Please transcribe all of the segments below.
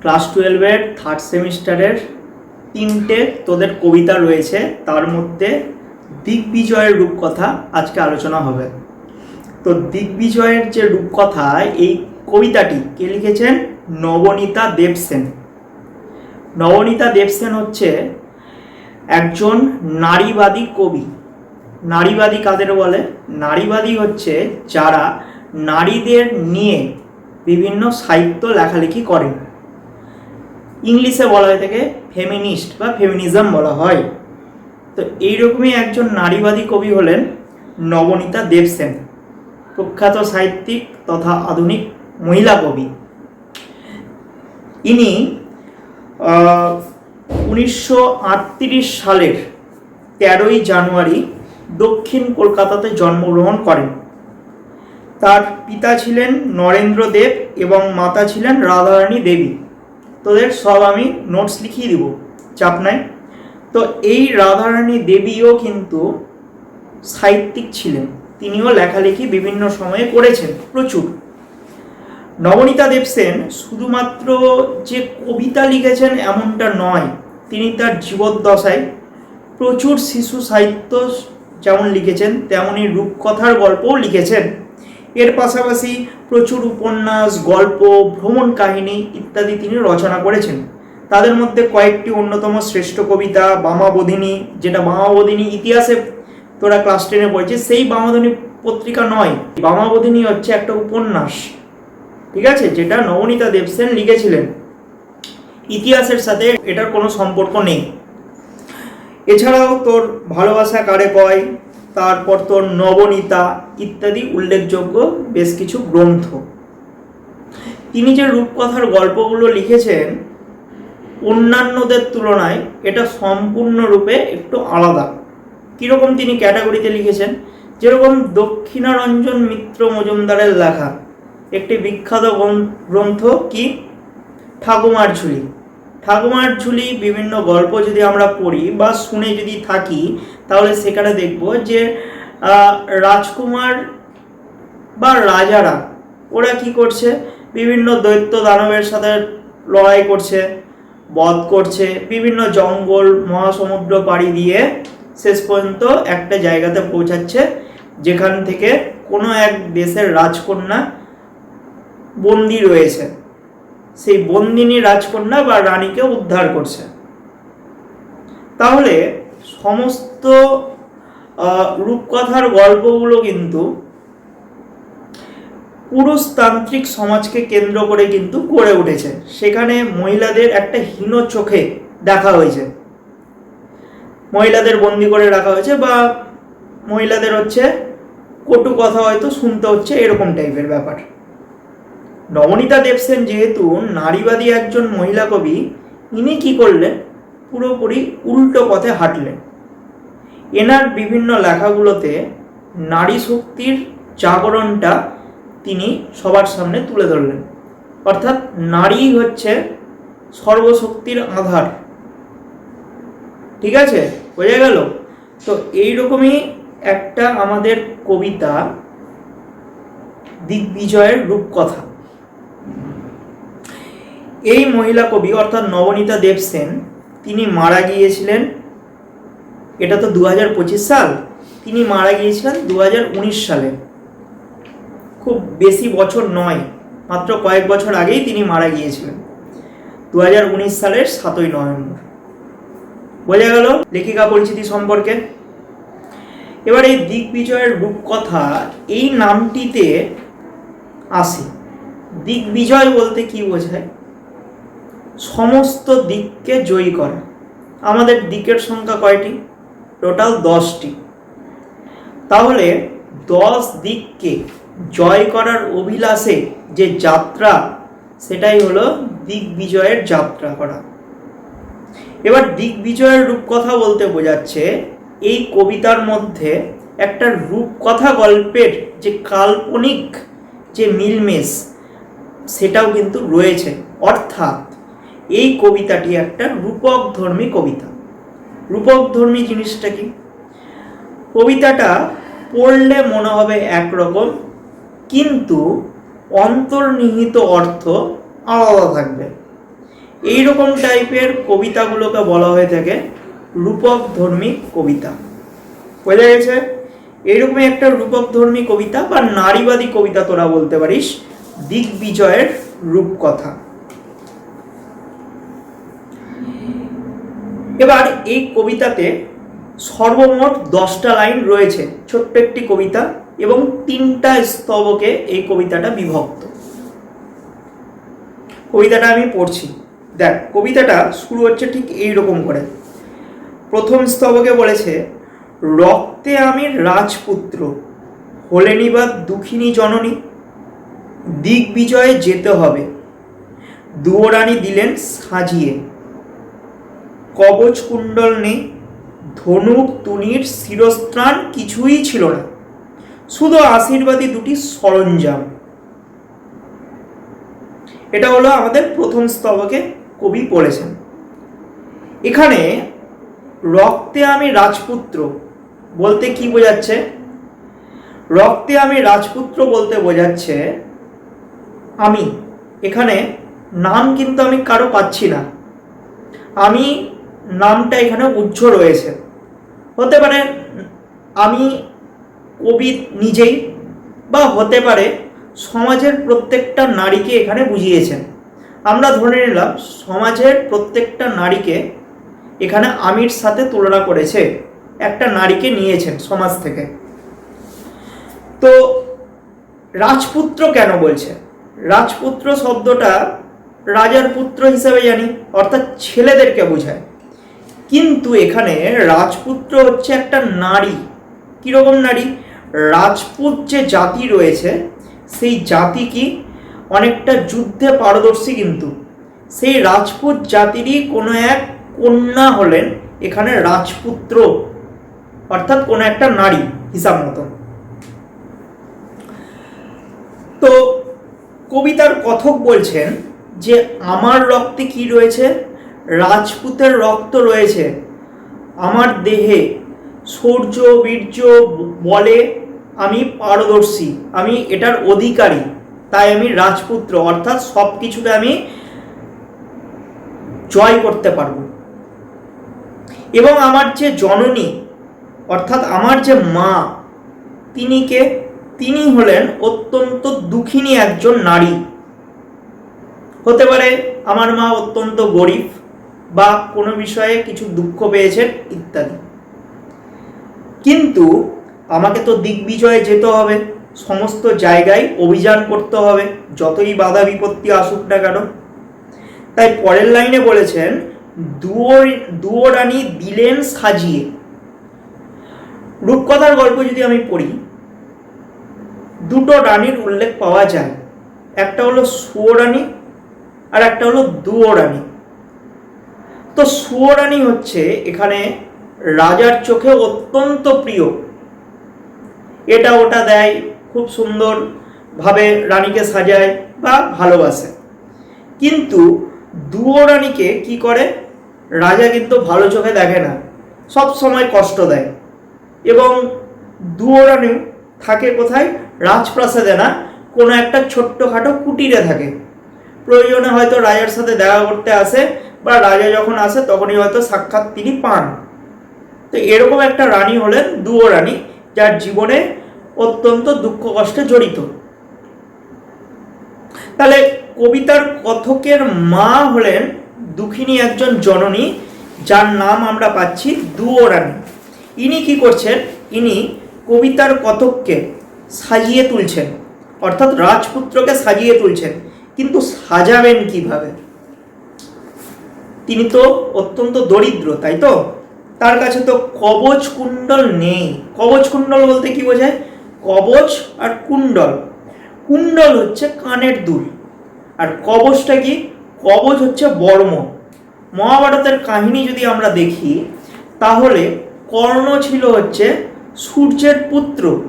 Class টুয়েলভের third সেমিস্টারের তিনটে তোদের কবিতা রয়েছে, তার মধ্যে দিগ্বিজয়ের রূপকথা আজকে আলোচনা হবে। তো দিগ্বিজয়ের যে রূপকথা এই কবিতাটি কে লিখেছেন? নবনীতা দেবসেন। নবনীতা দেবসেন হচ্ছে একজন নারীবাদী কবি। নারীবাদী কাদের বলে? নারীবাদী হচ্ছে যারা নারীদের নিয়ে বিভিন্ন সাহিত্য লেখালেখি করেন। ইংলিশে বলা হয়ে থাকে ফেমিনিস্ট বা ফেমিনিজম বলা হয়। তো এইরকমই একজন নারীবাদী কবি হলেন নবনীতা দেবসেন, প্রখ্যাত সাহিত্যিক তথা আধুনিক মহিলা কবি। ইনি উনিশশো আটত্রিশ সালের তেরোই জানুয়ারি দক্ষিণ কলকাতাতে জন্মগ্রহণ করেন। তার পিতা ছিলেন নরেন্দ্র দেব এবং মাতা ছিলেন রাধারানী দেবী। তোদের সব আমি নোটস লিখিয়ে দিব, চাপ নাই। তো এই রাধারানী দেবীও কিন্তু সাহিত্যিক ছিলেন। তিনিও লেখালেখি বিভিন্ন সময়ে করেছেন, প্রচুর। নবনীতা দেবসেন শুধুমাত্র যে কবিতা লিখেছেন এমনটা নয়, তিনি তার জীবদ্দশায় প্রচুর শিশু সাহিত্য যেমন লিখেছেন তেমনই রূপকথার গল্পও লিখেছেন। এর পাশাপাশি প্রচুর উপন্যাস, গল্প, ভ্রমণ কাহিনী ইত্যাদি তিনি রচনা করেছেন। তাদের মধ্যে কয়েকটি অন্যতম শ্রেষ্ঠ কবিতা, বামাবোধিনী, যেটা বামাবোধিনী ইতিহাসে তোরা ক্লাস টেনে পড়েছিস, সেই বামাবোধিনী পত্রিকা নয়। বামাবোধিনী হচ্ছে একটা উপন্যাস, ঠিক আছে? যেটা নবনীতা দেবসেন লিখেছিলেন। ইতিহাসের সাথে এটার কোনো সম্পর্ক নেই। এছাড়াও তোর ভালোবাসা কারে কয়? তারপর তোর নবনীতা ইত্যাদি উল্লেখযোগ্য বেশ কিছু গ্রন্থ। তিনি যে রূপকথার গল্পগুলো লিখেছেন, অন্যান্যদের তুলনায় এটা সম্পূর্ণরূপে একটু আলাদা। কীরকম তিনি ক্যাটাগরিতে লিখেছেন? যেরকম দক্ষিণারঞ্জন মিত্র মজুমদারের লেখা, একটি বিখ্যাত গ্রন্থ কি? ঠাকুমার ঝুলি। ঠাকুমার ঝুলি বিভিন্ন গল্প যদি আমরা পড়ি বা শুনে যদি থাকি তাহলে সেখানে দেখব যে রাজকুমার বা রাজারা, ওরা কি করছে? বিভিন্ন দৈত্য দানবের সাথে লড়াই করছে, বধ করছে, বিভিন্ন জঙ্গল, মহাসমুদ্র পাড়ি দিয়ে শেষ পর্যন্ত একটা জায়গাতে পৌঁছাচ্ছে, যেখান থেকে কোনো এক দেশের রাজকন্যা বন্দি রয়েছে। সেই বন্দিনী রাজকন্যা বা রানীকে উদ্ধার করছে। তাহলে সমস্ত রূপকথার গল্পগুলো কিন্তু পুরুষতান্ত্রিক সমাজকে কেন্দ্র করে কিন্তু গড়ে উঠেছে। সেখানে মহিলাদের একটা হীন চোখে দেখা হয়েছে। মহিলাদের বন্দি করে রাখা হয়েছে বা মহিলাদের হচ্ছে কটু কথা হয়তো শুনতে হচ্ছে এরকম টাইপের ব্যাপার। নবনীতা দেবসেন যেহেতু নারীবাদী একজন মহিলা কবি, ইনি কি করলেন? পুরোপুরি উল্টো পথে হাঁটলেন। এনার বিভিন্ন লেখাগুলোতে নারী শক্তির জাগরণটা তিনি সবার সামনে তুলে ধরলেন। অর্থাৎ নারী হচ্ছে সর্বশক্তির আধার। ঠিক আছে? বোঝা গেল? তো এইরকমই একটা আমাদের কবিতা দিগ্বিজয়ের রূপকথা। এই মহিলা কবি অর্থাৎ নবনীতা দেবসেন তিনি মারা গিয়েছিলেন, এটা তো দু হাজার পঁচিশ সাল, তিনি মারা গিয়েছিলেন দু হাজার উনিশ সালে। খুব বেশি বছর নয়, মাত্র কয়েক বছর আগেই তিনি মারা গিয়েছিলেন দু হাজার উনিশ সালের সাতই নভেম্বর। বোঝা গেল লেখিকা পরিচিতি সম্পর্কে? এবার এই দিগ্বিজয়ের রূপকথা এই নামটিতে আসে। দিগ্বিজয় বলতে কি বোঝায়? সমস্ত দিককে জয়ী করা। আমাদের দিকের সংখ্যা কয়টি? টোটাল দশটি। তাহলে দশ দিককে জয় করার অভিলাষে যে যাত্রা, সেটাই হলো দিগ্বিজয়ের যাত্রা করা। এবার দিগ্বিজয়ের রূপকথা বলতে বোঝাচ্ছে, এই কবিতার মধ্যে একটা রূপকথা গল্পের যে কাল্পনিক যে মিলমেশ, সেটাও কিন্তু রয়েছে। অর্থাৎ এই কবিতাটি একটা রূপক ধর্মী কবিতা। রূপক ধর্মী জিনিসটা কি? কবিতাটা পড়লে মনে হবে একরকম, কিন্তু অন্তর্নিহিত অর্থ আলাদা থাকবে। এই রকম টাইপের কবিতাগুলোকে বলা হয়ে থাকে রূপক ধর্মী কবিতা। বোঝা গেছে? এইরকমই একটা রূপক ধর্মী কবিতা বা নারীবাদী কবিতা তোরা বলতে পারিস, দিগ্বিজয়ের রূপকথা। এবার এই কবিতাতে সর্বমোট দশটা লাইন রয়েছে, ছোট্ট একটি কবিতা এবং তিনটা স্তবকে এই কবিতাটা বিভক্ত। কবিতাটা আমি পড়ছি। দেখ, কবিতাটা শুরু হচ্ছে ঠিক এই রকম করে। প্রথম স্তবকে বলেছে, রক্তে আমি রাজপুত্র, হলেনি বা দুঃখিনী জননী, দিগ্বিজয়ে যেতে হবে। দুয়োরানি দিলেন সাজিয়ে কবচ কুণ্ডল নেই, ধনুক, তুনির, শিরস্ত্রাণ কিছুই ছিল না। শুধু আশীর্বাদী দুটি সরঞ্জাম। এটা হলো আমাদের প্রথম স্তবকে কবি পড়েছেন। এখানে রক্তে আমি রাজপুত্র বলতে কি বোঝাচ্ছে? রক্তে আমি রাজপুত্র বলতে বোঝাচ্ছে, আমি। এখানে নাম কিন্তু আমি কারও পাচ্ছি না। আমি নামটা এখানে উজ্জ রয়েছে। হতে পারে আমি কবি নিজেই বা হতে পারে সমাজের প্রত্যেকটা নারীকে এখানে বুঝিয়েছেন। আমরা ধরে নিলাম সমাজের প্রত্যেকটা নারীকে এখানে আমির সাথে তুলনা করেছে, একটা নারীকে নিয়েছেন সমাজ থেকে। তো রাজপুত্র কেন বলছে? রাজপুত্র শব্দটা রাজার পুত্র হিসেবে জানি, অর্থাৎ ছেলেদেরকে বোঝায়। কিন্তু এখানে রাজপুত্র হচ্ছে একটা নারী। কীরকম নারী? রাজপুত যে জাতি রয়েছে, সেই জাতি কি অনেকটা যুদ্ধে পারদর্শী কিন্তু? সেই রাজপুত জাতিরই কোনো এক কন্যা হলেন এখানে রাজপুত্র, অর্থাৎ কোনো একটা নারী হিসাব মতো। তো কবিতার কথক বলছেন যে, আমার রক্তে কি রয়েছে? রাজপুতের রক্ত রয়েছে। আমার দেহে শৌর্য বীর্য বলে আমি পারদর্শী, আমি এটার অধিকারী, তাই আমি রাজপুত্র, অর্থাৎ সব কিছুকে আমি জয় করতে পারব। এবং আমার যে জননী, অর্থাৎ আমার যে মা, তিনি কে? তিনি হলেন অত্যন্ত দুঃখিনী একজন নারী। হতে পারে আমার মা অত্যন্ত গরিব বা কোনো বিষয়ে কিছু দুঃখ পেয়েছেন ইত্যাদি। কিন্তু আমাকে তো দিগ্বিজয়ে যেতে হবে, সমস্ত জায়গায় অভিযান করতে হবে, যতই বাধা বিপত্তি আসুক না কেন। তাই পরের লাইনে বলেছেন দুয়ো রানী দিলেন সাজিয়ে। রূপকথার গল্প যদি আমি পড়ি, দুটো রানীর উল্লেখ পাওয়া যায়। একটা হলো সুয়োরানী আর একটা হলো দুয়োরানী তো সুয়োরানী হচ্ছে এখানে রাজার চোখে অত্যন্ত প্রিয়। এটা ওটা দেয়, খুব সুন্দর ভাবে রানীকে সাজায় বা ভালোবাসে। কিন্তু দুয়োরানীকে কি করে? রাজা কিন্তু ভালো চোখে দেখে না, সব সময় কষ্ট দেয়। এবং দুয়োরানী থাকে কোথায়? রাজপ্রাসাদে না, কোনো একটা ছোট্টখাটো কুটিরে থাকে। প্রয়োজনে হয়তো রাজার সাথে দেখা করতে আসে বা রাজা যখন আসে, তখনই হয়তো সাক্ষাৎ তিনি পান। তো এরকম একটা রানী হলেন দুও রানী, যার জীবনে অত্যন্ত দুঃখ কষ্টে জড়িত। তাহলে কবিতার কথকের মা হলেন দুঃখিনী একজন জননী, যার নাম আমরা পাচ্ছি দুও রানী। ইনি কি করছেন? ইনি কবিতার কথককে সাজিয়ে তুলছেন। অর্থাৎ রাজপুত্রকে সাজিয়ে তুলছেন। কিন্তু সাজাবেন কীভাবে? তিনি তো অত্যন্ত দরিদ্র, তাই তো? তার কাছে তো কবচ কুণ্ডল নেই। কবচ কুণ্ডল বলতে কি বোঝায়? কবচ আর কুণ্ডল। কুণ্ডল হচ্ছে কানের দুল। আর কবচটা কি? কবচ হচ্ছে বর্ম। মহাভারতের কাহিনী যদি আমরা দেখি, তাহলে কর্ণ ছিল হচ্ছে সূর্যের পুত্র।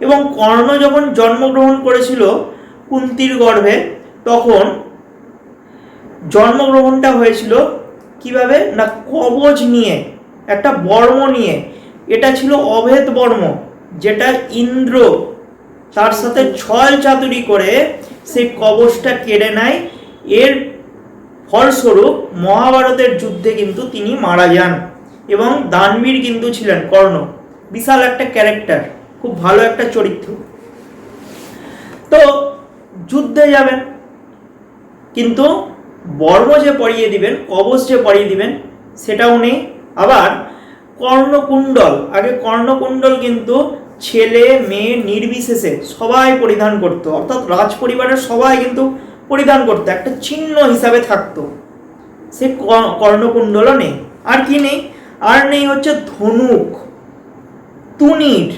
এবং কর্ণ যখন জন্মগ্রহণ করেছিল কুন্তির গর্ভে, তখন জন্মগ্রহণটা হয়েছিল কীভাবে? না কবচ নিয়ে, একটা বর্ম নিয়ে। এটা ছিল অভেদ বর্ম, যেটা ইন্দ্র তার সাথে ছল চাতুরি করে সেই কবচটা কেড়ে নেয়। এর ফলস্বরূপ মহাভারতের যুদ্ধে কিন্তু তিনি মারা যান এবং দানবীর কিন্তু ছিলেন, কর্ণ। বিশাল একটা ক্যারেক্টার খুব ভালো একটা চরিত্র। তো যুদ্ধে যাবেন, কিন্তু বর্ম যে পরিয়ে দিবেন কবচ যে পরিয়ে দিবেন, সেটাও নেই। আবার কর্ণকুণ্ডল, আগে কর্ণকুণ্ডল কিন্তু ছেলে, মেয়ে নির্বিশেষে সবাই পরিধান করতো। অর্থাৎ রাজ পরিবারের সবাই কিন্তু পরিধান করতো, একটা চিহ্ন হিসাবে থাকতো। সে কর্ণকুণ্ডলও নেই। আর কি নেই? আর নেই হচ্ছে ধনুক। তুনির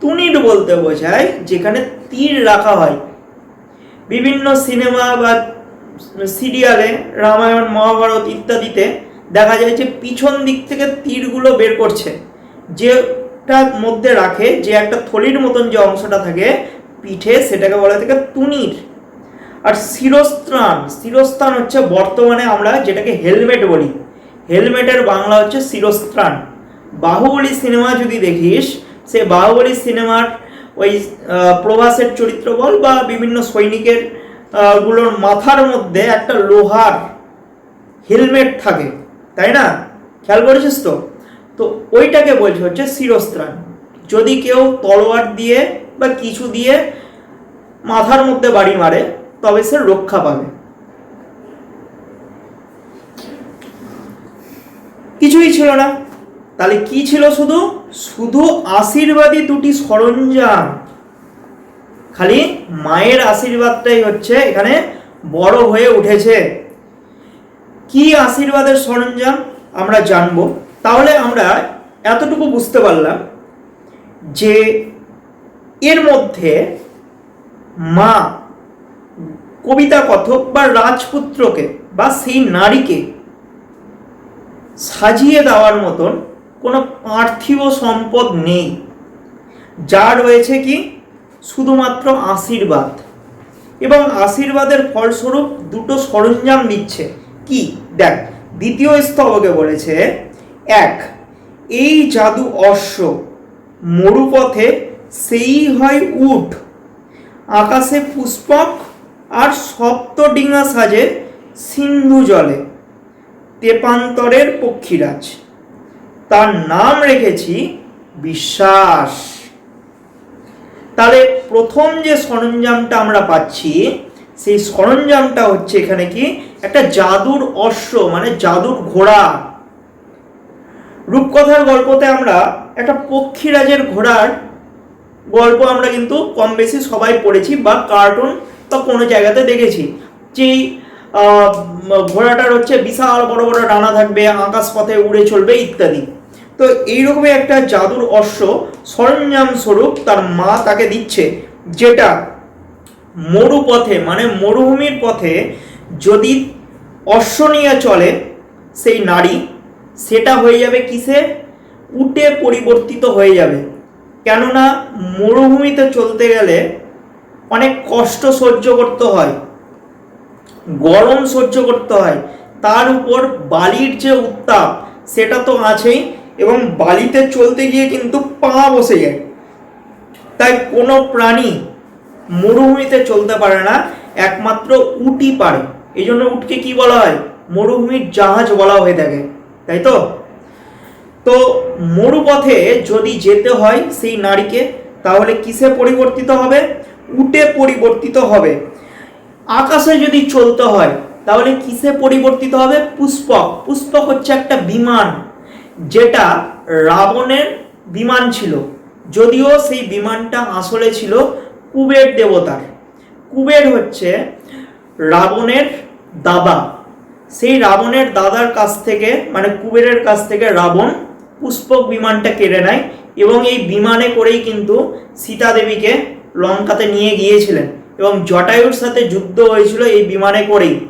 তুনির বলতে বোঝায় যেখানে তীর রাখা হয়। বিভিন্ন সিনেমা বা সিরিয়ালে, রামায়ণ, মহাভারত ইত্যাদিতে দেখা যায় যে পিছন দিক থেকে তীরগুলো বের করছে। যেটার মধ্যে রাখে, যে একটা থলির মতন যে অংশটা থাকে, পিঠে সেটাকে বলা থাকে তুনির। আর শিরস্ত্রাণ শিরস্ত্রাণ হচ্ছে বর্তমানে আমরা যেটাকে হেলমেট বলি। হেলমেটের বাংলা হচ্ছে শিরস্ত্রাণ। বাহুবলী সিনেমা যদি দেখিস, সে বাহুবলী সিনেমার ওই প্রভাসের চরিত্র বল বা বিভিন্ন সৈনিকের গুলোর মাথার মধ্যে একটা লোহার হেলমেট থাকে, তাই না? খেয়াল করেছিস তো? তো ওইটাকে বলছে হচ্ছে শিরস্ত্রাণ। যদি কেউ তলোয়ার দিয়ে বা কিছু দিয়ে মাথার মধ্যে বাড়ি মারে, তবে সে রক্ষা পাবে। কিছুই ছিল না। তাহলে কি ছিল শুধু? শুধু আশীর্বাদী দুটি সরঞ্জাম। খালি মায়ের আশীর্বাদটাই হচ্ছে এখানে বড় হয়ে উঠেছে। কি আশীর্বাদের সরঞ্জাম আমরা জানব? তাহলে আমরা এতটুকু বুঝতে পারলাম যে এর মধ্যে মা কবিতা কথক বা রাজপুত্রকে বা সেই নারীকে সাজিয়ে দেওয়ার মতন কোনো পার্থিব সম্পদ নেই। যা রয়েছে কি? শুধুমাত্র আশীর্বাদ। এবং আশীর্বাদের ফলস্বরূপ দুটো সরঞ্জাম দিচ্ছে কি? দেখ, দ্বিতীয় স্তবকে বলেছে, এক, এই জাদু অশ্ব মরুপথে সেই হয় উঠ, আকাশে পুষ্পক আর সপ্তডিঙা সাজে সিন্ধু জলে, তেপান্তরের পক্ষীরাজ। তার নাম রেখেছি বিশ্বাস। তাহলে প্রথম যে সরঞ্জামটা আমরা পাচ্ছি, সেই সরঞ্জামটা হচ্ছে এখানে কি? একটা জাদুর অশ্ব মানে জাদুর ঘোড়া। রূপকথার গল্পতে আমরা একটা পক্ষীরাজের ঘোড়ার গল্প আমরা কিন্তু কম বেশি সবাই পড়েছি বা কার্টুন বা কোনো জায়গাতে দেখেছি। যেই ঘোড়াটার হচ্ছে বিশাল বড় বড় ডানা থাকবে আকাশ পথে উড়ে চলবে ইত্যাদি। তো এইরকমই একটা জাদুর অশ্ব সরঞ্জাম স্বরূপ তার মা তাকে দিচ্ছে, যেটা মরুপথে মানে মরুভূমির পথে যদি অশ্ব নিয়ে চলে সেই নারী, সেটা হয়ে যাবে কিসে? উটে পরিবর্তিত হয়ে যাবে। কেননা মরুভূমিতে চলতে গেলে অনেক কষ্ট সহ্য করতে হয়, গরম সহ্য করতে হয়। তার উপর বালির যে উত্তাপ, সেটা তো আছেই। এবং বালিতে চলতে গিয়ে কিন্তু পা বসে যায়। তাই কোনো প্রাণী মরুভূমিতে চলতে পারে না, একমাত্র উটই পারে। এই জন্য উটকে কি বলা হয়? মরুভূমির জাহাজ বলা হয়ে থাকে, তাই তো? তো মরুপথে যদি যেতে হয় সেই নারীকে, তাহলে কিসে পরিবর্তিত হবে? উটে পরিবর্তিত হবে। আকাশে যদি চলতে হয়, তাহলে কিসে পরিবর্তিত হবে? পুষ্পক। পুষ্পক হচ্ছে একটা বিমান। যেটা রাবণের বিমান ছিল। যদিও সেই বিমানটা আসলে ছিল কুবের দেবতার। কুবের হচ্ছে রাবণের দাদা। সেই রাবণের দাদার কাছ থেকে মানে কুবেরের কাছ থেকে রাবণ পুষ্পক বিমানটা কেড়ে নেয় এবং এই বিমানে করেই কিন্তু সীতা দেবীকে লঙ্কাতে নিয়ে গিয়েছিলেন এবং জটায়ুর সাথে যুদ্ধ হয়েছিল এই বিমানে করেই।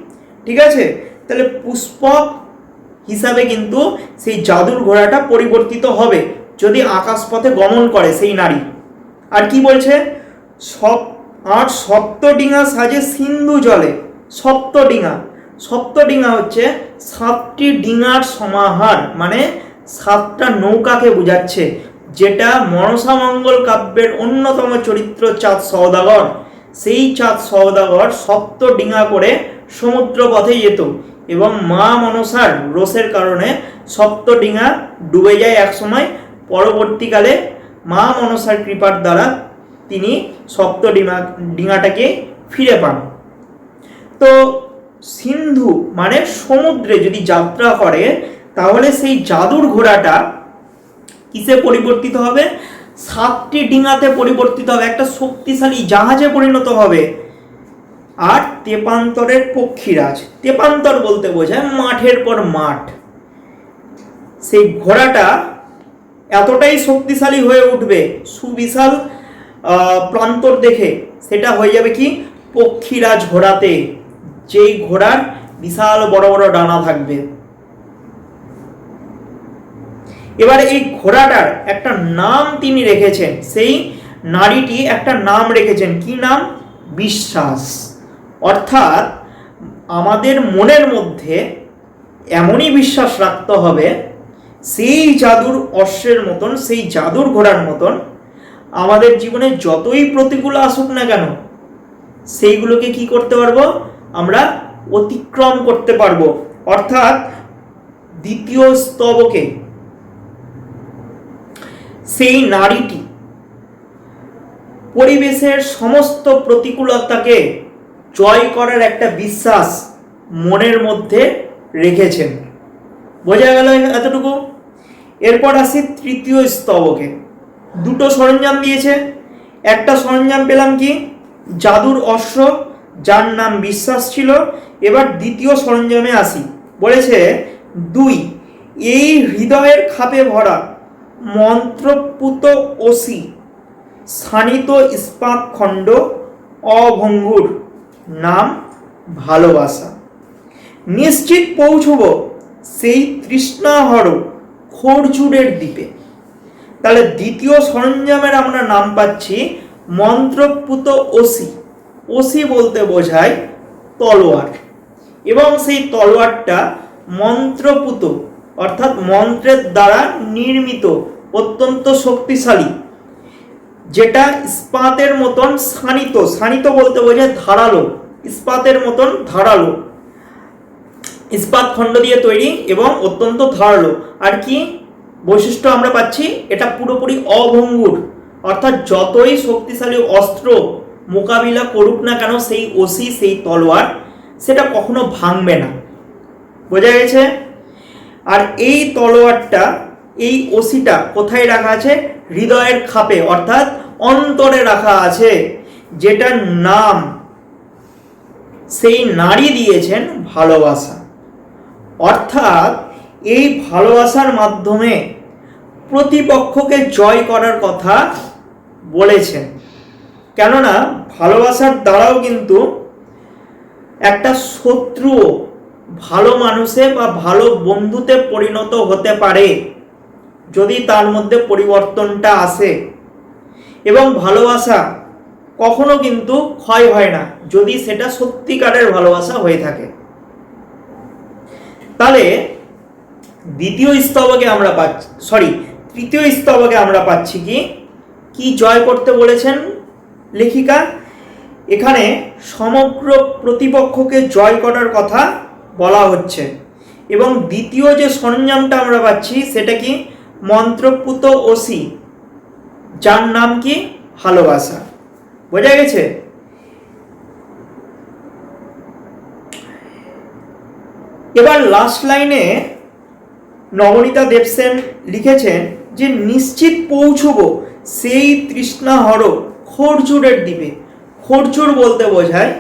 ঠিক আছে? তাহলে পুষ্পক হিসাবে কিন্তু সেই জাদুর ঘোড়াটা পরিবর্তিত হবে যদি আকাশপথে গমন করে সেই নারী। আর কি বলছে? সপ আর সপ্তডিঙা সাজে সিন্ধু জলে। সপ্তডিঙা। সপ্তডিঙা হচ্ছে সাতটি ডিঙার সমাহার মানে সাতটা নৌকাকে বোঝাচ্ছে, যেটা মনসা মঙ্গল কাব্যের অন্যতম চরিত্র চাঁদ সওদাগর। সেই চাঁদ সওদাগর সপ্ত ডিঙা করে সমুদ্র পথে যেত। এবং মা মনসার রোষের কারণে সপ্তডিঙা ডুবে যায় একসময় পরবর্তীকালে মা মনসার কৃপার দ্বারা তিনি সপ্তডিঙা ডিঙাটাকে ফিরে পান। তো সিন্ধু মানে সমুদ্রে যদি যাত্রা করে, তাহলে সেই জাদুর ঘোড়াটা কিসে পরিবর্তিত হবে? সাতটি ডিঙাতে পরিবর্তিত হবে, একটা শক্তিশালী জাহাজে পরিণত হবে। আর তেপান্তরের পক্ষীরাজ। তেপান্তর বলতে বোঝায় মাঠের পর মাঠ। সেই ঘোড়াটা এতটাই শক্তিশালী হয়ে উঠবে, সুবিশাল প্রান্তর দেখে, সেটা হয়ে যাবে কি? পক্ষীরাজ ঘোড়াতে। যেই ঘোড়ার বিশাল বড় বড় ডানা থাকবে। এবার এই ঘোড়াটার একটা নাম তিনি রেখেছেন। সেই নারীটি একটা নাম রেখেছেন। কি নাম? বিশ্বাস। অর্থাৎ আমাদের মনের মধ্যে এমনই বিশ্বাস রাখতে হবে, সেই জাদুর অশ্বের মতন, সেই জাদুর ঘোড়ার মতন, আমাদের জীবনে যতই প্রতিকূল আসুক না কেন, সেইগুলোকে কি করতে পারব? আমরা অতিক্রম করতে পারব। অর্থাৎ দ্বিতীয় স্তবকে, সেই নারীটি পরিবেশের সমস্ত প্রতিকূলতাকে জয় করার একটা বিশ্বাস মনের মধ্যে রেখেছেন। বোঝা গেল এতটুকু? এরপর আসি তৃতীয় স্তবকে। দুটো সরঞ্জাম দিয়েছে। একটা সরঞ্জাম পেলাম কি? জাদুর অশ্ব যার নাম বিশ্বাস ছিল। এবার দ্বিতীয় সরঞ্জামে আসি। বলেছে, দুই, এই হৃদয়ের খাপে ভরা মন্ত্রপুত অসি স্থানিত ইস্পাত খণ্ড, অভঙ্গুর। নাম ভালোবাসা। নিশ্চিত পৌঁছব সেই তৃষ্ণাহর খোরজুড়ের দ্বীপে। তাহলে দ্বিতীয় সরঞ্জামের আমরা নাম পাচ্ছি মন্ত্রপুত অসি অসি বলতে বোঝায় তলোয়ার। এবং সেই তলোয়ারটা মন্ত্রপুত, অর্থাৎ মন্ত্রের দ্বারা নির্মিত, অত্যন্ত শক্তিশালী। যেটা ইস্পাতের মতন শানিত শানিত বলতে বোঝায় ধারালো, ইস্পাতের মতন ধারালো। ইস্পাত খণ্ড দিয়ে তৈরি এবং অত্যন্ত ধারালো। আর কি বৈশিষ্ট্য আমরা পাচ্ছি? এটা পুরোপুরি অভঙ্গুর। অর্থাৎ যতই শক্তিশালী অস্ত্র মোকাবিলা করুক না কেন, সেই ওসি, সেই তলোয়ার সেটা কখনো ভাঙবে না। বোঝা গেছে? আর এই তলোয়ারটা এই ওসিটা কোথায় রাখা আছে? হৃদয়ের খাপে, অর্থাৎ অন্তরে রাখা আছে। যেটার নাম সেই নারী দিয়েছেন ভালোবাসা। অর্থাৎ এই ভালোবাসার মাধ্যমে প্রতিপক্ষকে জয় করার কথা বলেছেন। কেননা, ভালোবাসার দ্বারাও কিন্তু একটা শত্রু ভালো মানুষে বা ভালো বন্ধুতে পরিণত হতে পারে। যদি তার মধ্যে পরিবর্তনটা আসে। এবং ভালোবাসা কখনো কিন্তু ক্ষয় হয় না, যদি সেটা সত্যিকারের ভালোবাসা হয়ে থাকে। তাহলে দ্বিতীয় স্তবকে আমরা পাচ্ছি সরি তৃতীয় স্তবকে আমরা পাচ্ছি কি? কি জয় করতে বলেছেন লেখিকা? এখানে সমগ্র প্রতিপক্ষকে জয় করার কথা বলা হচ্ছে। এবং দ্বিতীয় যে সরঞ্জামটা আমরা পাচ্ছি, সেটা কি? মন্ত্রপুত ওসি। যার নাম কি? ভালোবাসা বোঝা গেছে? এবার লাস্ট লাইনে নবনীতা দেবসেন লিখেছেন যে, নিশ্চিত পৌঁছব সেই তৃষ্ণাহর খরচুরের দ্বীপে। খরচুর বলতে বোঝায়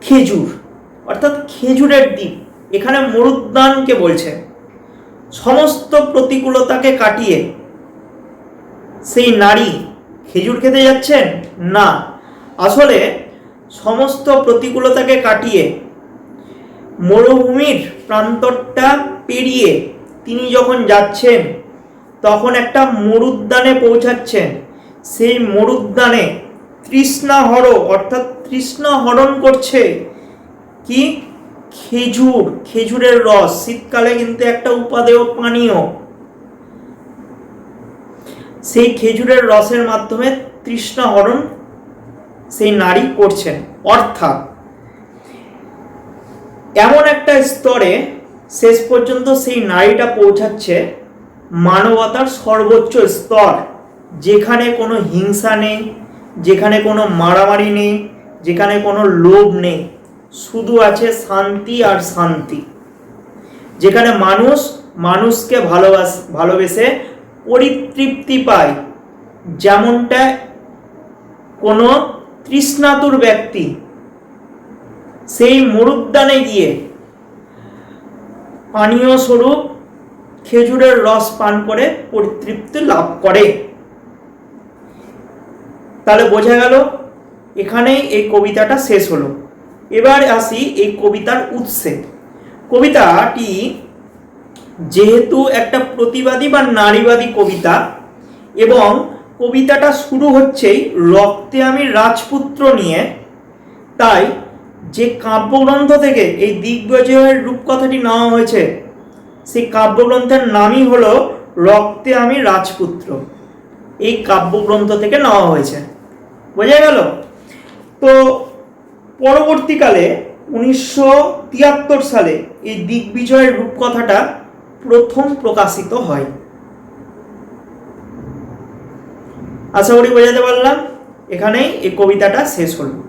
খেজুর। অর্থাৎ খেজুরের দ্বীপ। এখানে মরুদ্যানকে বলছে সমস্ত প্রতিকূলতাকে কাটিয়ে সেই নারী খেজুর খেতে যাচ্ছেন? না। আসলে সমস্ত প্রতিকূলতাকে কাটিয়ে মরুভূমির প্রান্তরটা পেরিয়ে তিনি যখন যাচ্ছেন, তখন একটা মরুদ্যানে পৌঁছাচ্ছেন। সেই মরুদ্যানে তৃষ্ণাহর অর্থাৎ তৃষ্ণা হরণ করছে। কি? খেজুর, খেজুরের রস, শীতকালে কিন্তু একটা উপাদেয় পানীয়। সেই খেজুরের রসের মাধ্যমে তৃষ্ণা হরণ সেই নারী করছেন। অর্থাৎ এমন একটা স্তরে শেষ পর্যন্ত সেই নারীটা পৌঁছাচ্ছে মানবতার সর্বোচ্চ স্তর, যেখানে কোনো হিংসা নেই, যেখানে কোনো মারামারি নেই, যেখানে কোনো লোভ নেই। শুধু আছে শান্তি আর শান্তি। যেখানে মানুষ মানুষকে ভালোবাস, ভালোবেসে পরিতৃপ্তি পায়। যেমনটা কোনো তৃষ্ণাতুর ব্যক্তি সেই মরুদ্যানে গিয়ে পানীয় স্বরূপ খেজুরের রস পান করে পরিতৃপ্তি লাভ করে। তাহলে বোঝা গেল, এখানেই এই কবিতাটা শেষ হলো। এবার আসি এই কবিতার উৎসে। কবিতাটি যেহেতু একটা প্রতিবাদী বা নারীবাদী কবিতা এবং কবিতাটা শুরু হচ্ছেই রক্তে আমি রাজপুত্র নিয়ে, তাই যে কাব্যগ্রন্থ থেকে এই দিগ্বিজয়ের রূপকথাটি নেওয়া হয়েছে, সেই কাব্যগ্রন্থের নামই হলো রক্তে আমি রাজপুত্র। এই কাব্যগ্রন্থ থেকে নেওয়া হয়েছে। বোঝা গেল? তো পরবর্তীকালে উনিশশো তিয়াত্তর সালে এই দিগ্বিজয়ের রূপকথাটা প্রথম প্রকাশিত হয়। আশা করি বোঝাতে পারলাম? এখানেই এই কবিতাটা শেষ হলো।